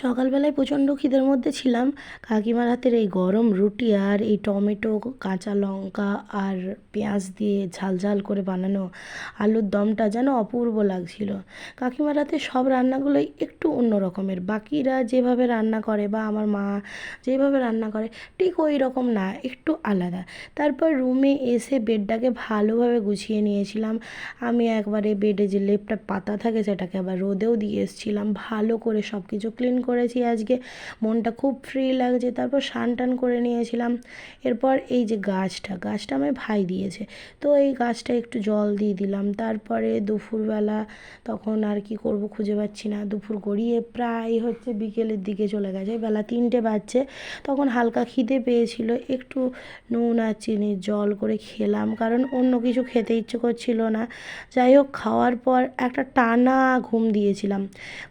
সকালবেলায় প্রচণ্ড খিদের মধ্যে ছিলাম। কাকিমার হাতের এই গরম রুটি আর এই টমেটো, কাঁচা লঙ্কা আর পেঁয়াজ দিয়ে ঝাল ঝাল করে বানানো আলুর দমটা যেন অপূর্ব লাগছিল। কাকিমার হাতে সব রান্নাগুলোই একটু অন্য রকমের। বাকিরা যেভাবে রান্না করে বা আমার মা যেভাবে রান্না করে, ঠিক ওই রকম না, একটু আলাদা। তারপর রুমে এসে বেডটাকে ভালোভাবে গুছিয়ে নিয়েছিলাম। আমি একবারে বেডে যে লেপটা পাতা থাকে সেটাকে আবার রোদেও দিয়ে এসেছিলাম। ভালো করে সব কিছু ক্লিন করেছি আজকে। মনটা খুব ফ্রি লাগছে। তারপর স্নান টান করে নিয়েছিলাম। এরপর এই যে গাছটা গাছটা আমায় ভাই দিয়েছে। তো এই গাছটা একটু জল দিয়ে দিলাম। তারপরে দুপুরবেলা তখন আর কি করব খুঁজে পাচ্ছি না। দুপুর গড়িয়ে প্রায় হচ্ছে বিকেলের দিকে চলে গেছে। বেলা তিনটে বাজছে। তখন হালকা খিদে পেয়েছিল। একটু নুন আর চিনির জল করে খেলাম। কারণ অন্য কিছু খেতে ইচ্ছে করছিল না। যাই হোক, খাওয়ার পর একটা টানা ঘুম দিয়েছিলাম।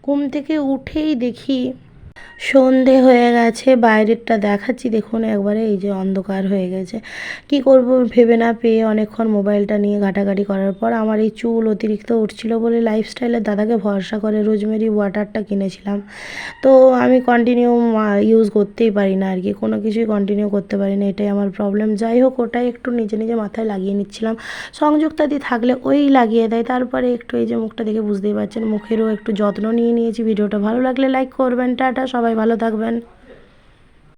ঘুম থেকে উঠেই দেখি কি সন্ধে হয়ে গেছে, বাইরেরটা দেখাচ্ছি। দেখুন, একবারে এই যে অন্ধকার হয়ে গেছে। কি করব ভেবে না পেয়ে অনেকক্ষণ মোবাইলটা নিয়ে ঘাটাঘাটি করার পর আমার এই চুল অতিরিক্ত উঠছিল বলে লাইফস্টাইলের দাদাকে ভরসা করে রোজমেরি ওয়াটারটা কিনেছিলাম। তো আমি কন্টিনিউ ইউজ করতেই পারি না আর কি কোনো কিছুই কন্টিনিউ করতে পারি না, এটাই আমার প্রবলেম যাই হোক, ওটাই একটু নিজে নিজে মাথায় লাগিয়ে নিচ্ছিলাম। সংযুক্তাদি থাকলে ওই লাগিয়ে দেয়, তারপরে একটু এই যে মুখটা দেখে বুঝতেই পারছেন, মুখেরও একটু যত্ন নিয়ে নিয়েছি। ভিডিওটা ভালো লাগলে লাইক করবেন, টাটা। সবাই ভালো থাকবেন।